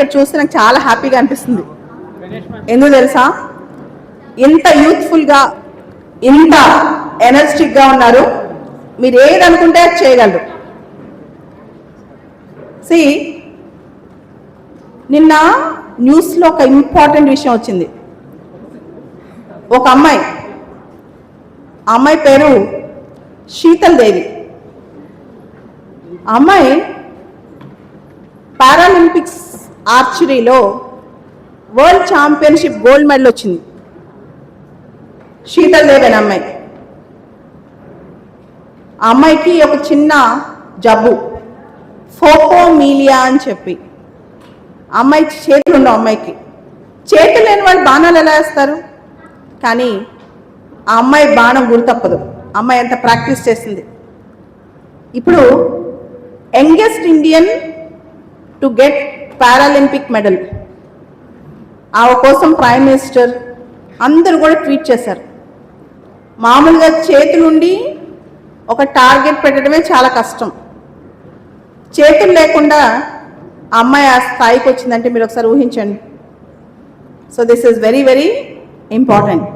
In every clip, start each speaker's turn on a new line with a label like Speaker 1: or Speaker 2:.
Speaker 1: ఇక్కడ చూస్తే నాకు చాలా హ్యాపీగా అనిపిస్తుంది. ఎందుకు తెలుసా? ఇంత యూత్ఫుల్గా ఇంత ఎనర్జెటిక్గా ఉన్నారు. మీరు ఏది అనుకుంటే అది చేయగలరు. సి నిన్న న్యూస్లో ఒక ఇంపార్టెంట్ విషయం వచ్చింది. ఒక అమ్మాయి ఆ అమ్మాయి పేరు శీతల్ దేవి. అమ్మాయి పారాలింపిక్స్ ఆర్చరీలో వరల్డ్ ఛాంపియన్షిప్ గోల్డ్ మెడల్ వచ్చింది. శీతల్ దేవి అమ్మాయి. ఆ అమ్మాయికి ఒక చిన్న జబ్బు. ఫోకోమీలియా అని చెప్పి. అమ్మాయి చేతులు ఉండవు అమ్మాయికి. చేతులు లేని వాళ్ళు బాణాలు ఎలా వేస్తారు? కానీ ఆ అమ్మాయి బాణం గుర్తప్పదు. అమ్మాయి ఎంత ప్రాక్టీస్ చేసింది. ఇప్పుడు youngest Indian to get Paralympic medal. ఆమె కోసం ప్రైమ్ మినిస్టర్ అందరూ కూడా ట్వీట్ చేశారు. మామూలుగా చేతులుండి ఒక టార్గెట్ పెట్టడమే చాలా కష్టం. చేతులు లేకుండా అమ్మాయి ఆ స్థాయికి వచ్చిందంటే మీరు ఒకసారి ఊహించండి. So this is very very important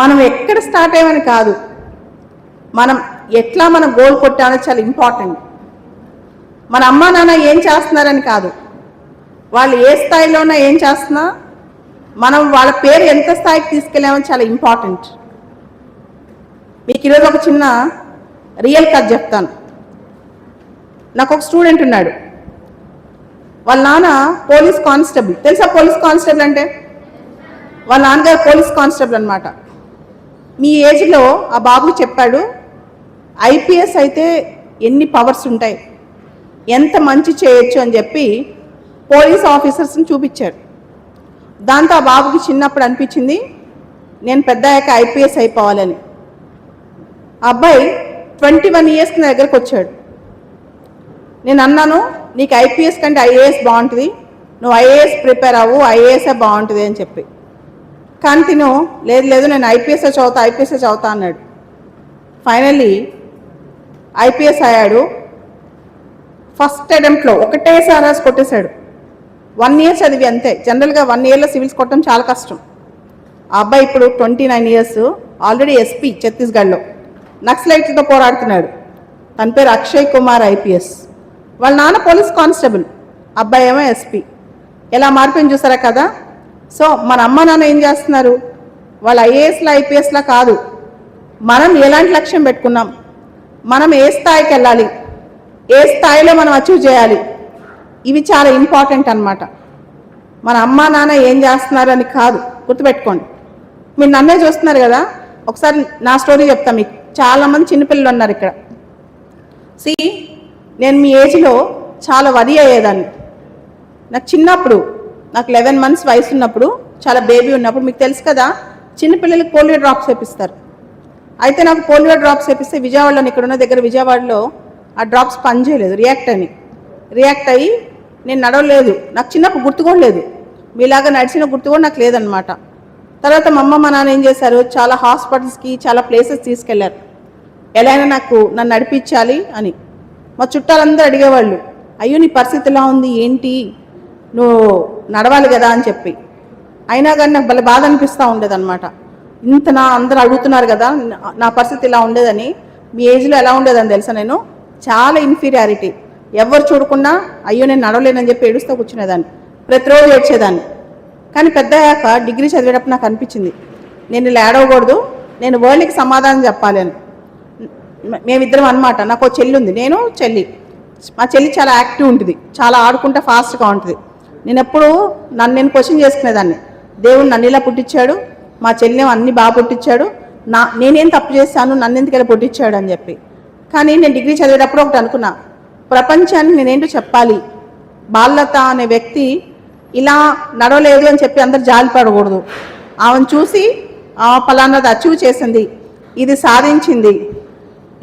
Speaker 1: మనం ఎక్కడ స్టార్ట్ అయ్యామని కాదు. మనం ఎట్లా మన గోల్ కొట్టామో చాలా ఇంపార్టెంట్ మన అమ్మా నాన్న ఏం చేస్తున్నారని కాదు. వాళ్ళు ఏ స్థాయిలోనో ఏం చేస్తున్నా మనం వాళ్ళ పేరు ఎంత స్థాయికి తీసుకెళ్ళామని చాలా ఇంపార్టెంట్ మీకు ఈరోజు ఒక చిన్న రియల్ కథ చెప్తాను. నాకు ఒక స్టూడెంట్ ఉన్నాడు. వాళ్ళ నాన్న పోలీస్ కానిస్టేబుల్. తెలుసా పోలీస్ కానిస్టేబుల్ అంటే? వాళ్ళ నాన్నగారు పోలీస్ కానిస్టేబుల్ అనమాట మీ ఏజ్లో ఆ బాబు చెప్పాడు ఐపీఎస్ అయితే ఎన్ని పవర్స్ ఉంటాయి. ఎంత మంచి చేయొచ్చు అని చెప్పి పోలీస్ ఆఫీసర్స్ని చూపించాడు. దాంతో ఆ బాబుకి చిన్నప్పుడు అనిపించింది నేను పెద్ద అయ్యాక ఐపీఎస్ అయిపోవాలని. అబ్బాయి ట్వంటీ వన్ ఇయర్స్కి నా దగ్గరకు వచ్చాడు. నేను అన్నాను నీకు ఐపీఎస్ కంటే ఐఏఎస్ బాగుంటుంది నువ్వు ఐఏఎస్ ప్రిపేర్ అవ్వు ఐఏఎస్ఏ బాగుంటుంది అని చెప్పి. కానీ తిను లేదు లేదు నేను ఐపీఎస్ చదువుతా ఐపీఎస్ చదువుతా అన్నాడు. ఫైనల్లీ ఐపీఎస్ అయ్యాడు. ఫస్ట్ అటెంప్ట్లో ఒకటేసారి రాసి కొట్టేశాడు. వన్ ఇయర్ చదివి అంతే. జనరల్గా వన్ ఇయర్లో సివిల్స్ కొట్టడం చాలా కష్టం. ఆ అబ్బాయి ఇప్పుడు twenty nine years already SP ఛత్తీస్గఢ్లో. నక్సలైట్లతో పోరాడుతున్నాడు. తన పేరు అక్షయ్ కుమార్ ఐపీఎస్. వాళ్ళ నాన్న పోలీస్ కానిస్టేబుల్ అబ్బాయి ఏమో ఎస్పీ. ఎలా మారిపోయింది చూసారా కదా? సో మన అమ్మ నాన్న ఏం చేస్తున్నారు? వాళ్ళు ఐఏఎస్లా ఐపీఎస్లా కాదు. మనం ఎలాంటి లక్ష్యం పెట్టుకున్నాం? మనం ఏ స్థాయికి వెళ్ళాలి? ఏ స్థాయిలో మనం అచీవ్ చేయాలి? ఇవి చాలా ఇంపార్టెంట్ అన్నమాట. మన అమ్మా నాన్న ఏం చేస్తున్నారు అని కాదు గుర్తుపెట్టుకోండి. మీరు నన్నే చూస్తున్నారు కదా ఒకసారి నా స్టోరీ చెప్తా మీకు. చాలామంది చిన్నపిల్లలు ఉన్నారు ఇక్కడ. సి నేను మీ ఏజ్లో చాలా వరి అయ్యేదాన్ని. నాకు చిన్నప్పుడు నాకు లెవెన్ మంత్స్ వయసు ఉన్నప్పుడు చాలా బేబీ ఉన్నప్పుడు మీకు తెలుసు కదా చిన్నపిల్లలకి పోలియో డ్రాప్స్ వేపిస్తారు. అయితే నాకు పోలియో డ్రాప్స్ వేపిస్తే విజయవాడలో ఇక్కడ ఉన్న దగ్గర విజయవాడలో ఆ డ్రాప్స్ పనిచేయలేదు రియాక్ట్ అని రియాక్ట్ అయ్యి నేను నడవలేదు. నాకు చిన్నప్పుడు గుర్తు కూడా లేదు. మీలాగా నడిచిన గుర్తు కూడా నాకు లేదనమాట తర్వాత మా అమ్మ మా నాన్న ఏం చేశారు? చాలా హాస్పిటల్స్కి చాలా ప్లేసెస్ తీసుకెళ్ళారు. ఎలా అయినా నాకు నన్ను నడిపించాలి అని. మా చుట్టాలందరూ అడిగేవాళ్ళు అయ్యో నీ పరిస్థితి ఎలా ఉంది? ఏంటి? నువ్వు నడవాలి కదా? అని చెప్పి. అయినా కానీ నాకు భలే బాధ అనిపిస్తూ ఉండేదన్నమాట. ఇంత నా అందరూ అడుగుతున్నారు కదా నా- నా పరిస్థితి ఇలా ఉండేదని మీ ఏజ్లో ఎలా ఉండేదని తెలుసా నేను? చాలా ఇన్ఫీరియారిటీ. ఎవరు చూడకుండా అయ్యో నేను నడవలేనని చెప్పి ఏడుస్తూ కూర్చునేదాన్ని. ప్రతిరోజు ఏడ్చేదాన్ని. కానీ పెద్ద అయ్యాక డిగ్రీ చదివేటప్పుడు నాకు అనిపించింది నేను ఇలా ఏడవకూడదు నేను వరల్డ్కి సమాధానం చెప్పాలి అని. మేమిద్దరం అనమాట నాకు ఒక చెల్లి ఉంది నేను చెల్లి. మా చెల్లి చాలా యాక్టివ్ ఉంటుంది చాలా ఆడుకుంటే ఫాస్ట్గా ఉంటుంది. నేను ఎప్పుడు నన్ను నేను క్వశ్చన్ చేసుకునేదాన్ని దేవుడు నన్ను ఇలా పుట్టించాడు మా చెల్లి అన్ని బాగా పుట్టించాడు నా నేనేం తప్పు చేశాను నన్ను ఎందుకు ఇలా పుట్టించాడు అని చెప్పి. కానీ నేను డిగ్రీ చదివేటప్పుడు ఒకటి అనుకున్నా ప్రపంచానికి నేనేంటో చెప్పాలి. బాలలత అనే వ్యక్తి ఇలా నడవలేదు అని చెప్పి అందరు జాలి పడకూడదు. ఆమెను చూసి ఆ ఫలానాది అచీవ్ చేసింది. ఇది సాధించింది.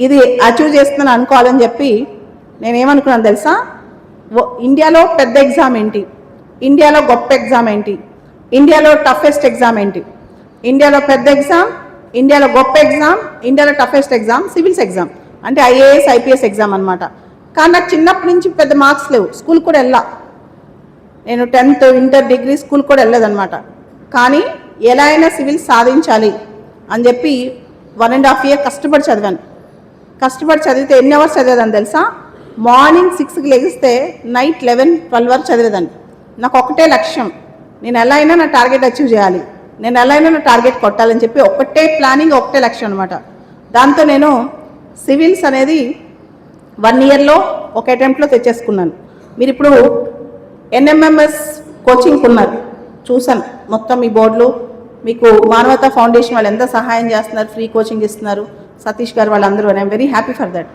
Speaker 1: ఇది అచీవ్ చేస్తుందని అనుకోవాలని చెప్పి నేనేమనుకున్నాను తెలుసా? ఇండియాలో పెద్ద ఎగ్జామ్ ఏంటి? ఇండియాలో గొప్ప ఎగ్జామ్ ఏంటి? ఇండియాలో టఫెస్ట్ ఎగ్జామ్ ఏంటి? ఇండియాలో పెద్ద ఎగ్జామ్ ఇండియాలో గొప్ప ఎగ్జామ్ ఇండియాలో టఫెస్ట్ ఎగ్జామ్ సివిల్స్ ఎగ్జామ్. అంటే ఐఏఎస్ ఐపీఎస్ ఎగ్జామ్ అనమాట కానీ నాకు చిన్నప్పటి నుంచి పెద్ద మార్క్స్ లేవు. స్కూల్ కూడా వెళ్ళా. నేను టెన్త్ ఇంటర్ డిగ్రీ స్కూల్ కూడా వెళ్ళలేదన్నమాట కానీ ఎలా అయినా సివిల్ సాధించాలి అని చెప్పి వన్ అండ్ హాఫ్ ఇయర్ కష్టపడి చదివాను. కష్టపడి చదివితే ఎన్ని అవర్స్ చదివేదాన్ని తెలుసా? మార్నింగ్ సిక్స్కి లెగిస్తే నైట్ లెవెన్ ట్వెల్వ్ వరకు చదివేదాన్ని. నాకు ఒకటే లక్ష్యం. నేను ఎలా అయినా నా టార్గెట్ అచీవ్ చేయాలి. నేను ఎలా అయినా నా టార్గెట్ కొట్టాలని చెప్పి ఒకటే ప్లానింగ్ ఒకటే లక్ష్యం అనమాట దాంతో నేను సివిల్స్ అనేది వన్ ఇయర్లో ఒక అటెంప్ట్లో తెచ్చేసుకున్నాను. మీరు ఇప్పుడు ఎన్ఎంఎంఎస్ కోచింగ్ ఉన్నారు చూసాను మొత్తం మీ బోర్డులు మీకు మానవతా ఫౌండేషన్ వాళ్ళు ఎంత సహాయం చేస్తున్నారు ఫ్రీ కోచింగ్ ఇస్తున్నారు సతీష్ గారు వాళ్ళందరూ I'm very happy for that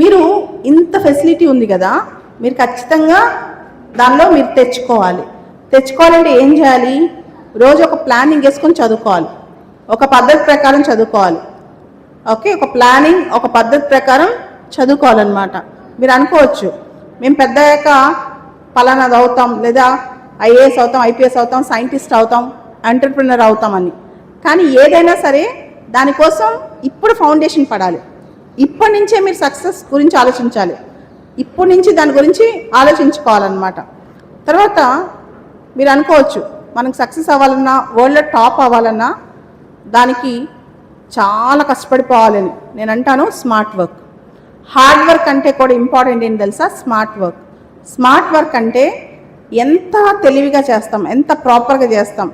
Speaker 1: మీరు ఇంత ఫెసిలిటీ ఉంది కదా మీరు ఖచ్చితంగా దానిలో మీరు తెచ్చుకోవాలి. తెచ్చుకోవాలంటే ఏం చేయాలి? రోజు ఒక ప్లానింగ్ వేసుకొని చదువుకోవాలి. ఒక పద్ధతి ప్రకారం చదువుకోవాలి. ఓకే ఒక ప్లానింగ్ ఒక పద్ధతి ప్రకారం చదువుకోవాలన్నమాట. మీరు అనుకోవచ్చు మేము పెద్దయ్యాక పలానాది అవుతాం లేదా ఐఏఎస్ అవుతాం ఐపీఎస్ అవుతాం సైంటిస్ట్ అవుతాం ఎంటర్ప్రినర్ అవుతామని. కానీ ఏదైనా సరే దానికోసం ఇప్పుడు ఫౌండేషన్ పడాలి. ఇప్పటి నుంచే మీరు సక్సెస్ గురించి ఆలోచించాలి. ఇప్పటి నుంచి దాని గురించి ఆలోచించుకోవాలన్నమాట. తర్వాత మీరు అనుకోవచ్చు మనకు సక్సెస్ అవ్వాలన్నా వరల్డ్లో టాప్ అవ్వాలన్నా దానికి చాలా కష్టపడిపోవాలని. నేను అంటాను స్మార్ట్ వర్క్. హార్డ్ వర్క్ అంటే కూడా ఇంపార్టెంట్ ఏంటి తెలుసా? స్మార్ట్ వర్క్ స్మార్ట్ వర్క్ అంటే ఎంత తెలివిగా చేస్తాం ఎంత ప్రాపర్గా చేస్తాం.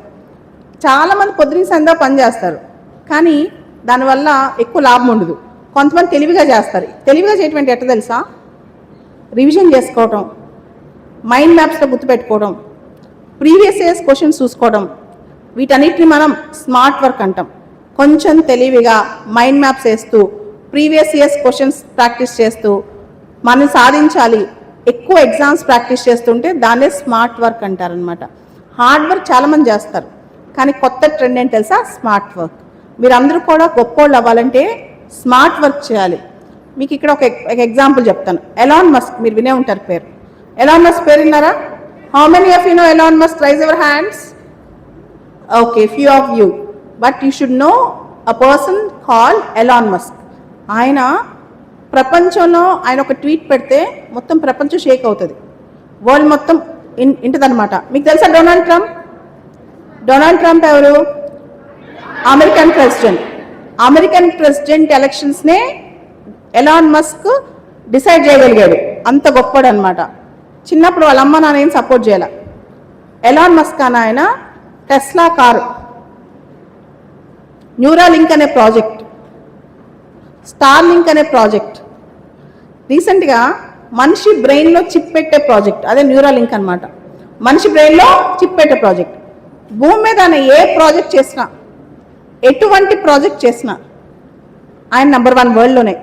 Speaker 1: చాలామంది పొద్దున సందా పని చేస్తారు కానీ దానివల్ల ఎక్కువ లాభం ఉండదు. కొంతమంది తెలివిగా చేస్తారు. తెలివిగా చేయటం ఎట్ట తెలుసా? రివిజన్ చేసుకోవటం మైండ్ మ్యాప్స్లో గుర్తుపెట్టుకోవడం ప్రీవియస్ ఇయర్స్ క్వశ్చన్స్ చూసుకోవడం వీటన్నిటిని మనం స్మార్ట్ వర్క్ అంటాం. కొంచెం తెలివిగా మైండ్ మ్యాప్స్ వేస్తూ ప్రీవియస్ ఇయర్స్ క్వశ్చన్స్ ప్రాక్టీస్ చేస్తూ మనం సాధించాలి. ఎక్కువ ఎగ్జామ్స్ ప్రాక్టీస్ చేస్తుంటే దాన్నే స్మార్ట్ వర్క్ అంటారనమాట హార్డ్ వర్క్ చాలామంది చేస్తారు. కానీ కొత్త ట్రెండ్ ఏంటి తెలుసా? Smart work. మీరందరూ కూడా గొప్పోళ్ళు అవ్వాలంటే స్మార్ట్ వర్క్ చేయాలి. మీకు ఇక్కడ ఒక ఒక ఎగ్జాంపుల్ చెప్తాను. ఎలాన్ మస్క్ మీరు వినే ఉంటారు పేరు. ఎలాన్ మస్క్ పేరు విన్నారా? How many of you know Elon Musk raise your hands okay few of you but you should know a person call Elon Musk ఆయన ప్రపంచంలో ఆయన ఒక ట్వీట్ పెడితే మొత్తం ప్రపంచం షేక్ అవుతుంది. వరల్డ్ మొత్తం ఇన్ ఇంటదనమాట మీకు తెలుసా డొనాల్డ్ ట్రంప్? డొనాల్డ్ ట్రంప్ ఎవరు? American president. అమెరికన్ ప్రెసిడెంట్ ఎలక్షన్స్నే ఎలాన్ మస్క్ డిసైడ్ చేయగలిగాడు. అంత గొప్పడు అనమాట చిన్నప్పుడు వాళ్ళ అమ్మ నాన్న ఏం సపోర్ట్ చేయాల? ఎలాన్ మస్క్ అని ఆయన టెస్లా కారు. న్యూరాలింక్ అనే ప్రాజెక్ట్. స్టార్ లింక్ అనే ప్రాజెక్ట్ రీసెంట్గా మనిషి బ్రెయిన్లో చిప్ పెట్టే ప్రాజెక్ట్ అదే న్యూరాలింక్ అనమాట మనిషి బ్రెయిన్లో చిప్ పెట్టే ప్రాజెక్ట్ భూమి మీద ఆయన ఏ ప్రాజెక్ట్ చేసినా ఎటువంటి ప్రాజెక్ట్ చేసినా ఆయన number one వరల్డ్లోనే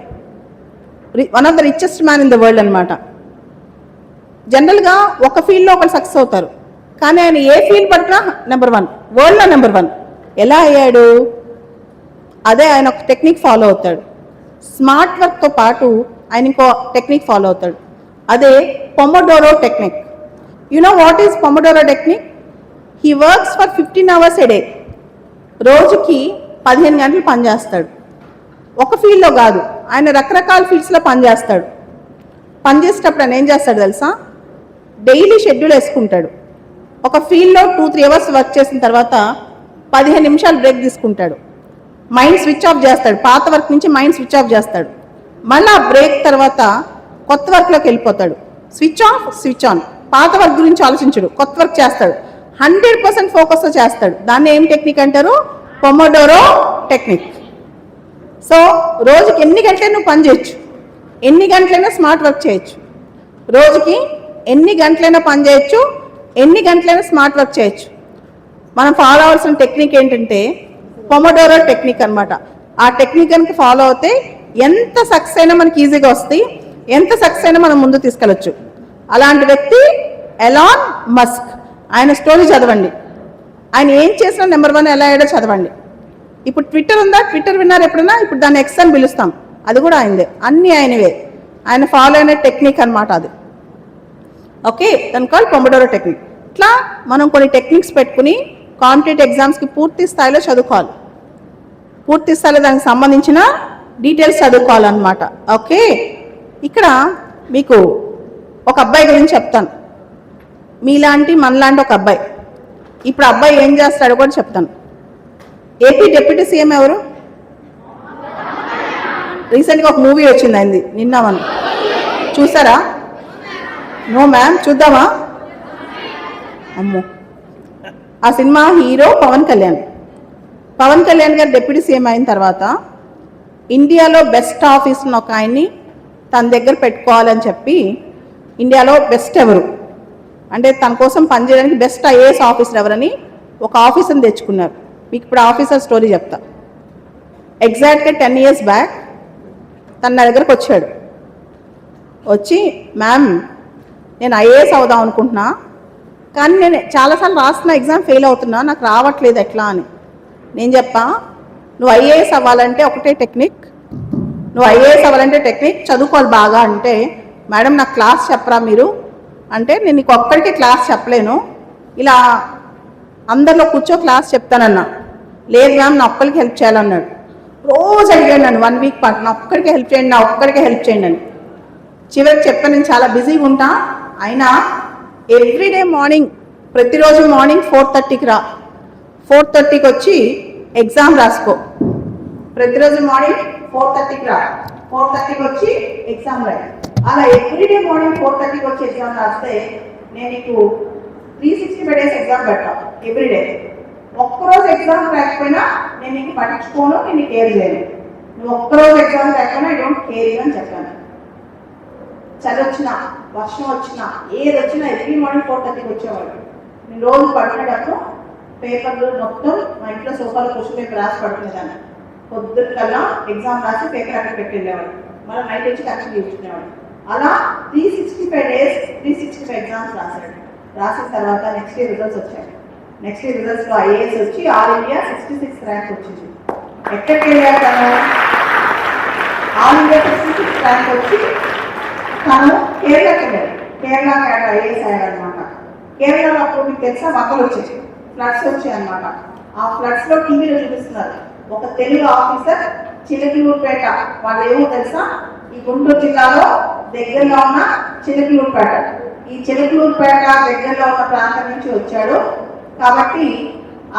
Speaker 1: one of the richest man in the world అనమాట జనరల్గా ఒక ఫీల్డ్లో ఒకరు సక్సెస్ అవుతారు. కానీ ఆయన ఏ ఫీల్డ్ పట్టినా నెంబర్ వన్ వరల్డ్లో నెంబర్ వన్ ఎలా అయ్యాడు? అదే ఆయన ఒక టెక్నిక్ ఫాలో అవుతాడు. స్మార్ట్ వర్క్తో పాటు ఆయన ఇంకో టెక్నిక్ ఫాలో అవుతాడు. అదే Pomodoro technique you know what is Pomodoro technique he works for fifteen hours a day రోజుకి పదిహేను గంటలు పనిచేస్తాడు ఒక ఫీల్డ్లో కాదు ఆయన రకరకాల ఫీల్డ్స్లో పనిచేస్తాడు పనిచేసేటప్పుడు ఆయన ఏం చేస్తాడు తెలుసా? డైలీ షెడ్యూల్ వేసుకుంటాడు. ఒక ఫీల్డ్లో టూ త్రీ అవర్స్ వర్క్ చేసిన తర్వాత పదిహేను నిమిషాలు బ్రేక్ తీసుకుంటాడు. మైండ్ స్విచ్ ఆఫ్ చేస్తాడు. పాత వర్క్ నుంచి మైండ్ స్విచ్ ఆఫ్ చేస్తాడు. మళ్ళీ బ్రేక్ తర్వాత కొత్త వర్క్లోకి వెళ్ళిపోతాడు. స్విచ్ ఆఫ్ స్విచ్ ఆన్ పాత వర్క్ గురించి ఆలోచించడు. కొత్త వర్క్ చేస్తాడు. హండ్రెడ్ పర్సెంట్ ఫోకస్తో చేస్తాడు. దాన్ని ఏం టెక్నిక్ అంటారు? పొమోడోరో టెక్నిక్ సో రోజుకి ఎన్ని గంటలైనా నువ్వు పని చేయొచ్చు. ఎన్ని గంటలైనా స్మార్ట్ వర్క్ చేయొచ్చు. రోజుకి ఎన్ని గంటలైనా పని చేయొచ్చు. ఎన్ని గంటలైనా స్మార్ట్ వర్క్ చేయొచ్చు. మనం ఫాలో అవ్వాల్సిన టెక్నిక్ ఏంటంటే పొమడోరో టెక్నిక్ అన్నమాట. ఆ టెక్నిక్ కనుక ఫాలో అవుతే ఎంత సక్సెస్ అయినా మనకి ఈజీగా వస్తాయి. ఎంత సక్సెస్ అయినా మనం ముందు తీసుకెళ్ళొచ్చు. అలాంటి వ్యక్తి ఎలాన్ మస్క్ ఆయన స్టోరీ చదవండి. ఆయన ఏం చేసినా నెంబర్ వన్ ఎలా అయ్యాడో చదవండి. ఇప్పుడు ట్విట్టర్ ఉందా? ట్విట్టర్ విన్నారు ఎప్పుడైనా ఇప్పుడు దాన్ని ఎక్స్ అని పిలుస్తాం. అది కూడా ఆయనదే. అన్నీ ఆయనవే. ఆయన ఫాలో అయిన టెక్నిక్ అన్నమాట అది. ఓకే దాని కాల్ పొమడోరో టెక్నిక్ ఇట్లా మనం కొన్ని టెక్నిక్స్ పెట్టుకుని కాంపిటేటివ్ ఎగ్జామ్స్కి పూర్తి స్థాయిలో చదువుకోవాలి. పూర్తి స్థాయిలో దానికి సంబంధించిన డీటెయిల్స్ చదువుకోవాలన్నమాట. ఓకే? ఇక్కడ మీకు ఒక అబ్బాయి గురించి చెప్తాను. మీలాంటి మనలాంటి ఒక అబ్బాయి. ఇప్పుడు అబ్బాయి ఏం చేస్తాడో కూడా చెప్తాను. ఏపీ డిప్యూటీ సీఎం ఎవరు? రీసెంట్గా ఒక మూవీ వచ్చింది అయింది. నిన్న మనం చూసారా? నో మ్యామ్ చూద్దామా? అమ్మో. ఆ cinema hero Pawan Kalyan. Pawan Kalyan garu deputy CM అయిన తర్వాత ఇండియాలో బెస్ట్ ఆఫీస్ని ఒక ఆయన్ని తన దగ్గర పెట్టుకోవాలని చెప్పి ఇండియాలో బెస్ట్ ఎవరు? అంటే తన కోసం పనిచేయడానికి బెస్ట్ ఐఏఎస్ ఆఫీసర్ ఎవరని ఒక ఆఫీసర్ని తెచ్చుకున్నారు. మీకు ఇప్పుడు ఆఫీసర్ స్టోరీ చెప్తా. ఎగ్జాక్ట్గా టెన్ ఇయర్స్ బ్యాక్ తన నా దగ్గరకు వచ్చాడు. వచ్చి మ్యామ్ నేను ఐఏఎస్ అవుదాం అనుకుంటున్నా. కానీ నేను చాలాసార్లు రాసిన ఎగ్జామ్ ఫెయిల్ అవుతున్నా నాకు రావట్లేదు ఎట్లా అని. నేను చెప్పా నువ్వు ఐఏఎస్ అవ్వాలంటే ఒకటే టెక్నిక్. నువ్వు ఐఏఎస్ అవ్వాలంటే టెక్నిక్ చదువుకోవాలి బాగా అంటే మేడం నాకు క్లాస్ చెప్పరా మీరు? అంటే నేను నీకు ఒక్కడికి క్లాస్ చెప్పలేను. ఇలా అందరిలో కూర్చో క్లాస్ చెప్తానన్నా. లేదు మ్యామ్ నా ఒక్కరికి హెల్ప్ చేయాలన్నాడు. రోజు అడిగాడు నన్ను వన్ వీక్ పాటు నా ఒక్కడికే హెల్ప్ చేయండి నా ఒక్కడికే హెల్ప్ చేయండి అని. చివరికి చెప్పాను నేను చాలా బిజీగా ఉంటా. అయినా ఎవ్రీడే మార్నింగ్ ప్రతిరోజు మార్నింగ్ ఫోర్ థర్టీకి రా. ఫోర్ థర్టీకి వచ్చి ఎగ్జామ్ రాసుకో. ప్రతిరోజు మార్నింగ్ ఫోర్ థర్టీకి రా. ఫోర్ థర్టీకి వచ్చి ఎగ్జామ్ రాయి. అలా ఎవ్రీడే మార్నింగ్ ఫోర్ థర్టీకి వచ్చి ఎగ్జామ్ రాస్తే నేను నీకు three sixty five days exam పెడతా ఎవ్రీడే ఒక్కరోజు ఎగ్జామ్ రాకపోయినా నేను నీకు పట్టించుకోను నేను నీకు కేర్ చేయను. నువ్వు ఒక్కరోజు ఎగ్జామ్ రాకపోయినా ఐ డోంట్ కేర్ అని చెప్పాను. చలి వచ్చినా వర్షం వచ్చినా ఏది వచ్చినా ఎవ్రీ మార్నింగ్ ఫోర్ థర్టీకి వచ్చేవాడు నేను రోజు పడుకునేటప్పుడు పేపర్లు మొత్తం మా ఇంట్లో సోఫాలో క్వశ్చన్ పేపర్ రాసి పడుకునేదాన్ని. పొద్దున్న కల్లా ఎగ్జామ్ రాసి పేపర్ అక్కడ పెట్టేళ్ళేవాడు మళ్ళీ నైట్ వచ్చి కరెక్షన్ తీసుకునేవాడు అలా three sixty five days three sixty five exams రాశాడు రాసిన తర్వాత నెక్స్ట్ ఇయర్ రిజల్ట్స్ వచ్చాయి. నెక్స్ట్ ఇయర్ రిజల్ట్స్లో ఐఏఎస్ వచ్చి all India sixty six rank వచ్చింది. ఎక్కడికి వెళ్ళారు తను? All India sixty six rank వచ్చి తను కేరళకి వెళ్ళాడు కేరళ ఐఏఎస్ అయ్యాడు అనమాట కేరళలో అప్పుడు మీకు తెలుసా? వక్కలు వచ్చాయి ఫ్లడ్స్ వచ్చాయి అనమాట ఆ ఫ్లడ్స్లో టీవీలో చూపిస్తున్నారు. ఒక తెలుగు ఆఫీసర్ చిలకలూరుపేట వాళ్ళు ఏమో తెలుసా? ఈ గుంటూరు జిల్లాలో దగ్గరలో ఉన్న చిలకలూరుపేట. ఈ చిలకలూరుపేట దగ్గరలో ఉన్న ప్రాంతం నుంచి వచ్చాడు. కాబట్టి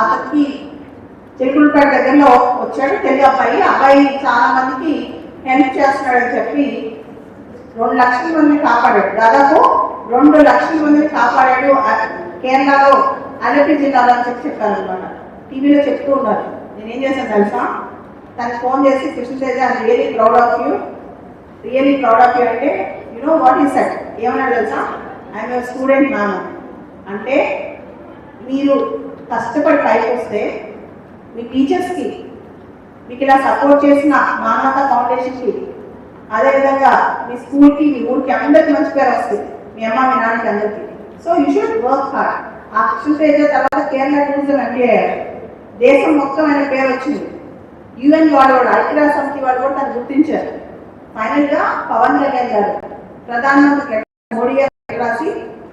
Speaker 1: అతనికి చిలకలూరుపేట దగ్గరలో వచ్చాడు. తెలుగు అబ్బాయి. అబ్బాయి చాలా మందికి హెల్ప్ చేస్తున్నాడని చెప్పి రెండు లక్షల మందిని కాపాడాడు. దాదాపు రెండు లక్షల మందిని కాపాడాడు కేరళలో అలపి జిల్లాలో అని చెప్పి చెప్పారు టీవీలో చెప్తూ ఉన్నారు. నేను ఏం చేశాను తెలుసా? తనకి ఫోన్ చేసి Krishnateja I really proud of you really proud of you అంటే you know what is set ఏమన్నాడు తెలుసా? ఐఎమ్ యువర్ స్టూడెంట్ నాన్న అంటే మీరు కష్టపడి పైకి వస్తే మీ టీచర్స్కి మీకు ఇలా సపోర్ట్ చేసిన మానవత ఫౌండేషన్కి అదేవిధంగా మీ స్కూల్కి మీ ఊరికి అందరికి మంచి పేరు వస్తుంది. మీ అమ్మ మీ నాన్నకి అందరికి. So you should work hard ఆ కృష్ణతేజ తర్వాత కేరళ టూరిజం అంటే దేశం మొత్తం ఆయన పేరు వచ్చింది. యుఎన్ వాళ్ళు కూడా ఐక్యరాజ్య సమితి వాళ్ళు కూడా తను గుర్తించారు. ఫైనల్గా పవన్ కళ్యాణ్ గారు ప్రధానమంత్రి మోడీ గారు రాసి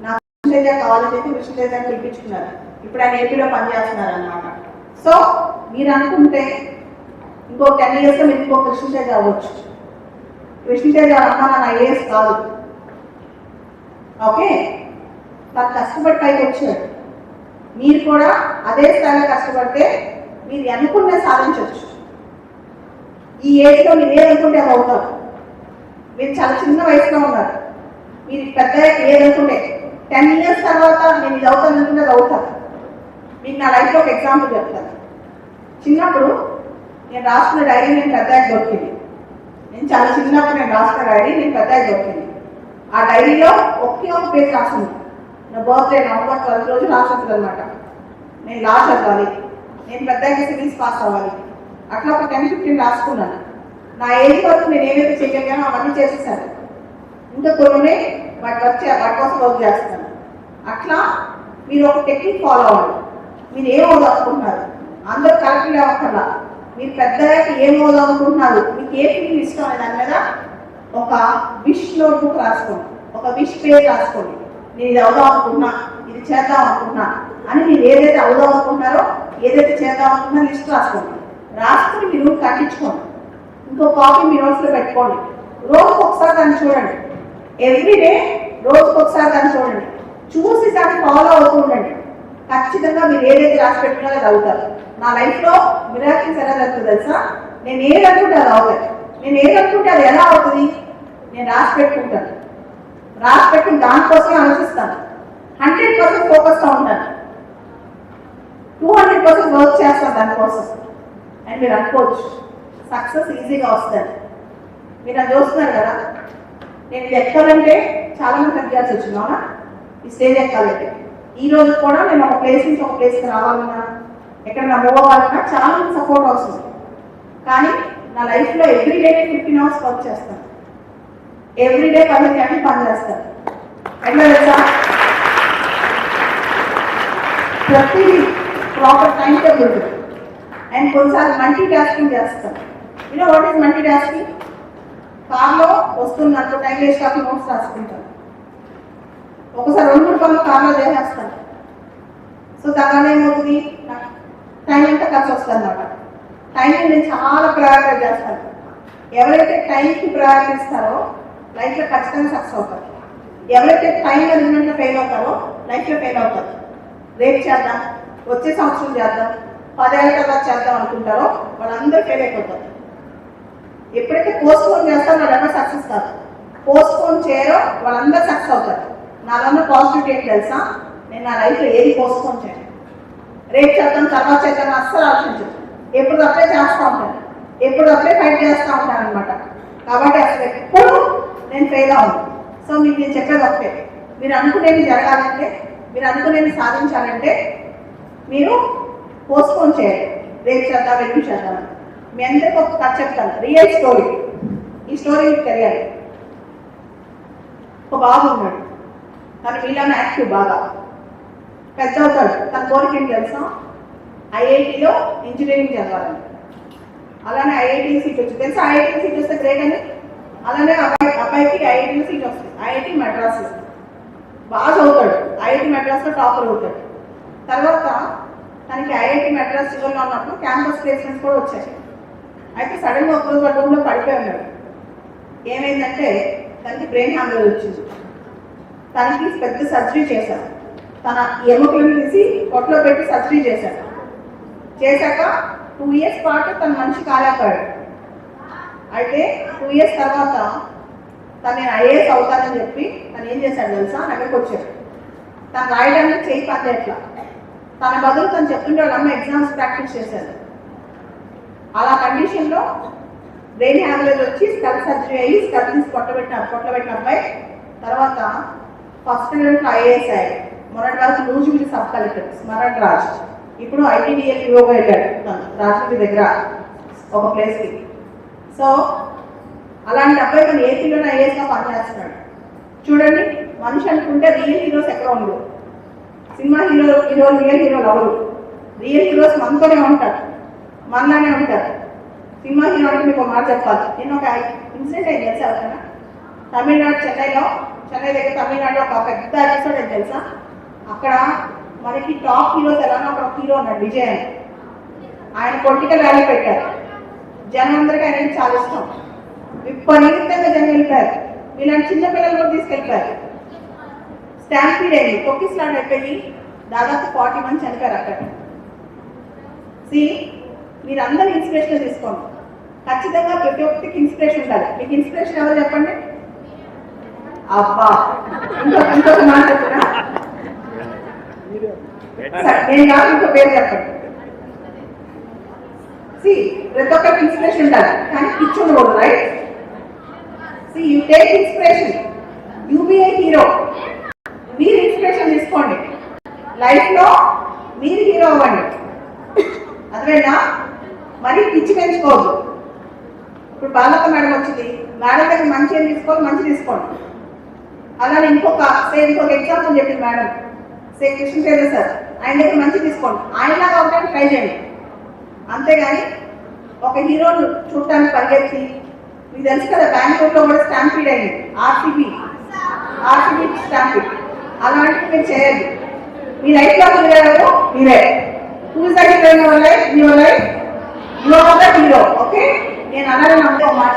Speaker 1: నాకు కృష్ణతేజ కావాలని చెప్పి కృష్ణతేజ పిలిపించుకున్నారు. ఇప్పుడు ఆయన ఏపీలో పనిచేస్తున్నారు అనమాట సో మీరు అనుకుంటే ఇంకో టెన్ ఇయర్స్ మీరు ఇంకో కృష్ణతేజ అవ్వచ్చు. కృష్ణతేజ వాళ్ళ అమ్మ నా ఐఏఎస్ కాదు. ఓకే? నాకు కష్టపడి పైకి వచ్చాడు మీరు కూడా అదే స్థాయిలో కష్టపడితే మీరు అనుకున్న సాధించవచ్చు ఈ ఏజ్లో మీరు ఏదనుకుంటే అది అవుతారు. మీరు చాలా చిన్న వయసులో ఉన్నారు. మీరు పెద్ద ఏదనుకుంటే టెన్ ఇయర్స్ తర్వాత నేను ఇది అవుతాను అనుకుంటే అది అవుతాను మీకు నా లైఫ్లో ఒక ఎగ్జాంపుల్ చెప్తాను. చిన్నప్పుడు నేను రాసుకున్న డైరీ నేను పెద్దగా దొరికింది. నేను చాలా చిన్నప్పుడు నేను రాస్తా డైరీ నేను పెద్దగా దొరికింది ఆ డైరీలో ఒకే ఒక పేజ్ రాసింది. నా బర్త్డే నవంబర్ ట్వెల్త్ రోజు రాసింది అనమాట నేను లా చదవాలి. నేను పెద్దగా సివిల్స్ పాస్ అవ్వాలి. అట్లా ఒక టెన్ ఫిఫ్టీన్ రాసుకున్నాను. నా ఏజ్ వరకు నేను ఏదైతే చేయగలిగానో అవన్నీ చేసేసాను. ఇంకా కొన్ని ఉన్నాయి, వాటి వచ్చి వాటి కోసం వర్క్ చేస్తాను అట్లా మీరు ఒక టెక్నిక్ ఫాలో అవ్వాలి మీరు ఏం రాసుకుంటున్నారు అనుకుంటున్నారు అందరూ కరెక్ట్ అవ్వకల్లా మీరు పెద్దగా ఏం పోదాం అనుకుంటున్నారు మీకు ఏ ఫీలింగ్ ఇష్టం అనే దాని మీద ఒక విష్ నోట్బుక్ రాసుకోండి. ఒక విష్ పేజ్ రాసుకోండి. నేను ఇది అవుదాం అనుకుంటున్నా ఇది చేద్దాం అనుకుంటున్నా అని మీరు ఏదైతే అవుదాం అనుకుంటున్నారో ఏదైతే చేద్దాం అనుకుంటున్నా లిస్ట్ రాసుకోండి. రాసుకుని మీరు కట్టించుకోండి. ఇంకో కాపీ మీ నోట్స్లో పెట్టుకోండి. రోజుకు ఒకసారి దాన్ని చూడండి. ఎవ్రీ డే రోజుకు ఒకసారి దాన్ని చూడండి. చూసి దాన్ని ఫాలో అవుతూ ఉండండి. ఖచ్చితంగా మీరు ఏదైతే రాసి పెట్టుకున్నారో అది అవుతారు. నా లైఫ్లో మిరాకిల్స్ ఎలా జరుగుతుంది తెలుసా? నేను ఏది అనుకుంటే అది నేను ఏది అనుకుంటే అది ఎలా అవుతుంది? నేను రాసి పెట్టుకుంటాను. రాసి పెట్టుకుని దానికోసమే ఆలోచిస్తాను. హండ్రెడ్ పర్సెంట్ ఫోకస్గా ఉంటాను. టూ హండ్రెడ్ పర్సెంట్ వర్క్ చేస్తాను దానికోసం. అండ్ మీరు అనుకోవచ్చు. సక్సెస్ ఈజీగా వస్తుంది. మీరు అది చూస్తున్నారు కదా? నేను ఇది ఎక్కాలంటే చాలా మంది తగ్గాల్సి వచ్చింది అవునా? ఈ స్టేజ్ ఎక్కాలంటే. ఈ రోజు కూడా నేను ఒక ప్లేస్ నుంచి ఒక ప్లేస్కి రావాలన్నా ఎక్కడన్నా మూవ్ అవ్వాలన్నా చాలా మంది సపోర్ట్ అవసరం కానీ నా లైఫ్లో ఎవ్రీడే ఫిఫ్టీన్ అవర్స్ వర్క్ చేస్తాను. ఎవ్రీడే పది గంటలు పని చేస్తాను. ఎట్లా తెలుసా? ప్రతి ప్రాపర్ టైం టేబుల్ అండ్ కొన్నిసార్లు మల్టీ టాస్కింగ్ చేస్తాను you know what is multitasking కార్లో వస్తున్నట్టు టైం వేస్ట్ కాకుండా నోట్స్ రాసుకుంటాను. ఒకసారి రెండు మూడు పనులు కార్లో చేసేస్తాను. సో దానివల్ల ఏమవుతుంది? నాకు టైం ఎంత ఖర్చు వస్తుంది అన్నమాట టైం నేను చాలా ప్రయారిటీ చేస్తాను. ఎవరైతే టైంకి ప్రయారిటీస్తారో లైఫ్లో ఖచ్చితంగా సక్సెస్ అవుతారు. ఎవరైతే టైం మేనేజ్మెంట్లో ఫెయిల్ అవుతారో లైఫ్లో ఫెయిల్ అవుతారు. రేపు చేద్దాం వచ్చే సంవత్సరం చేద్దాం పదేళ్ళ తర్వాత చేద్దాం అనుకుంటారో వాళ్ళందరూ ఫెయిల్ అయిపోతారు. ఎప్పుడైతే పోస్ట్ పోన్ చేస్తారో వాళ్ళందరూ సక్సెస్ కాదు. పోస్ట్ పోన్ చేయరో వాళ్ళందరూ సక్సెస్ అవుతారు. నాలో ఉన్న పాజిటివిటీ ఏంటి తెలుసా? నేను నా లైఫ్లో ఏది పోస్ట్ పోన్ చేయను. రేపు చేద్దాం తర్వాత చేద్దాం అస్సలు ఆలోచించదు. ఎప్పుడు అప్పుడే చేస్తూ ఉంటాను ఎప్పుడు అప్పుడే ఫైట్ చేస్తూ ఉంటాను అనమాట కాబట్టి అసలు ఎప్పుడు నేను ఫెయిల్ అవ్వను. సో మీకు నేను చెప్పేది ఒకటే. మీరు అనుకునేది జరగాలంటే మీరు అనుకునేది సాధించాలంటే మీరు పోస్ట్పోన్ చేయాలి. రేపు చేద్దాం ఎప్పుడు చేద్దాం మీ అందరికీ ఒక కథ చెప్తాను. రియల్ స్టోరీ ఈ స్టోరీ మీకు తెలియాలి. ఒక బాబు ఉన్నాడు. తను మీలోనే యాక్టివ్ బాగా. పెద్ద అవుతాడు తన కోరిక ఏంటి తెలుసా? ఐఐటిలో ఇంజనీరింగ్ చదవాలని అలానే ఐఐటి సీట్ వచ్చింది తెలుసా ఐఐటి సీట్ వస్తే గ్రేట్ అని అలానే అబ్బాయి అబ్బాయికి ఐఐటి సీట్ వస్తుంది. ఐఐటి మెడ్రాస్ బాగా చదువుతాడు. ఐఐటి మెడ్రాస్లో టాపర్ అవుతాడు. తర్వాత తనకి ఐఐటి మెడ్రాస్ చివరిలో ఉన్నప్పుడు క్యాంపస్ ప్లేస్మెంట్స్ కూడా వచ్చాయి. అయితే సడన్గా ఒకరోజు వాళ్ళ రూమ్లో పడిపోయి ఉన్నాడు. ఏమైందంటే తనకి బ్రెయిన్ హ్యామరేజ్ వచ్చింది. తనకి పెద్ద సర్జరీ చేశారు. తన ఎముకలను తీసి పొట్టలో పెట్టి సర్జరీ చేశాడు. చేశాక టూ ఇయర్స్ పాటు తన మంచి కాలేకపోయాడు అయితే టూ ఇయర్స్ తర్వాత తను నేను ఐఏఎస్ అవుతానని చెప్పి తను ఏం చేశాడు తెలుసా? నా దగ్గరకు వచ్చాడు. తను రాయడానికి చేయి పని ఎట్లా తన బదులు తను చెప్తుంటే వాళ్ళ అమ్మ ఎగ్జామ్స్ ప్రాక్టీస్ చేశారు. అలా కండిషన్లో బ్రెయిన్ హ్యామరేజ్ వచ్చి స్కల్ సర్జరీ అయ్యి స్కల్ తీసి పొట్టబెట్టిన పొట్టబెట్టిన అబ్బాయి తర్వాత ఫస్ట్ ఇయర్లో ఐఏఎస్ అయ్యాడు. మొన్నటి వరకు నూజివీడి సబ్ కలెక్టర్ స్మరణ్ రాజ్. ఇప్పుడు ఐటీడీఎల్ యోగా వెళ్ళాడు తను రాజమండ్రి దగ్గర ఒక ప్లేస్కి. సో అలాంటి అబ్బాయి తను ఏపీలోనే ఐఏఎస్గా పనిచేస్తున్నాడు. చూడండి మనిషి అనుకుంటే రియల్ హీరోస్ ఎక్కడ ఉండవు సినిమా హీరో హీరో రియల్ హీరోలు ఎవరు? రియల్ హీరోస్ మనతోనే ఉంటారు మనలానే ఉంటారు. సినిమా హీరో అంటే మీకు ఒక మాట చెప్పాలి. నేను ఒక ఇన్సిడెంట్ అయింది తెలుసా తమిళనాడు చెన్నైలో చెన్నై దగ్గర తమిళనాడులో ఒక పెద్ద ఎపిసోడ్ ఏంటి తెలుసా? అక్కడ మనకి టాప్ హీరోస్ ఎలానో అక్కడ ఒక హీరో ఉన్నాడు విజయ్ అని. ఆయన పొలిటికల్ ర్యాలీ పెట్టారు. జనం అందరికీ ఆయన చాలా ఇష్టం. విపరీతంగా జనం వెళ్ళిపోయారు. ఇలాంటి చిన్న పిల్లలు కూడా తీసుకెళ్ళిపోయారు. స్టాంపీడ్ అయింది. తొక్కిస్లాడ్ అయిపోయి దాదాపు ఫార్టీ మంది చనిపోయారు అక్కడ. సి మీరు అందరూ ఇన్స్పిరేషన్ తీసుకోండి. ఖచ్చితంగా ప్రతి ఒక్కరికి ఇన్స్పిరేషన్ ఉండాలి. మీకు ఇన్స్పిరేషన్ ఎవరు చెప్పండి? అబ్బా! ఇంకొక ఇంకొక మాట నేను కాదు ఇంకో పేరు చెప్పండి. సి ప్రతి ఒక్కరికి ఇన్స్పిరేషన్ ఉండాలి. కానీ పిచ్చి ఉండకూడదు right see you take inspiration you be a hero మీరు ఇన్స్పిరేషన్ తీసుకోండి. లైఫ్లో మీరు హీరో అవ్వండి. అదేనా మరి పిచ్చి పెంచుకోవద్దు. ఇప్పుడు బాలక మేడం వచ్చింది. మేడం దగ్గర మంచి ఏం తీసుకోవాలి మంచి తీసుకోండి అలానే ఇంకొక సే ఇంకొక ఎగ్జాంపుల్ చెప్పింది మేడం. సే కృష్ణ సార్. ఆయన దగ్గర మంచి తీసుకోండి. ఆయనలాగా అవడానికి ట్రై చేయండి. అంతేగాని ఒక హీరోను చూడటానికి పరిగెత్తి మీకు తెలుసు కదా బెంగళూరులో కూడా స్టాంపీడ్ అయింది. ఆర్సీబీ ఆర్సీబీ స్టాంపీడ్ అలాంటివి మీరు చేయండి. మీ లైఫ్లో మీరు. మీరే who's the hero in your life your life you are the hero okay నేను అలాగే నమ్మకం మాట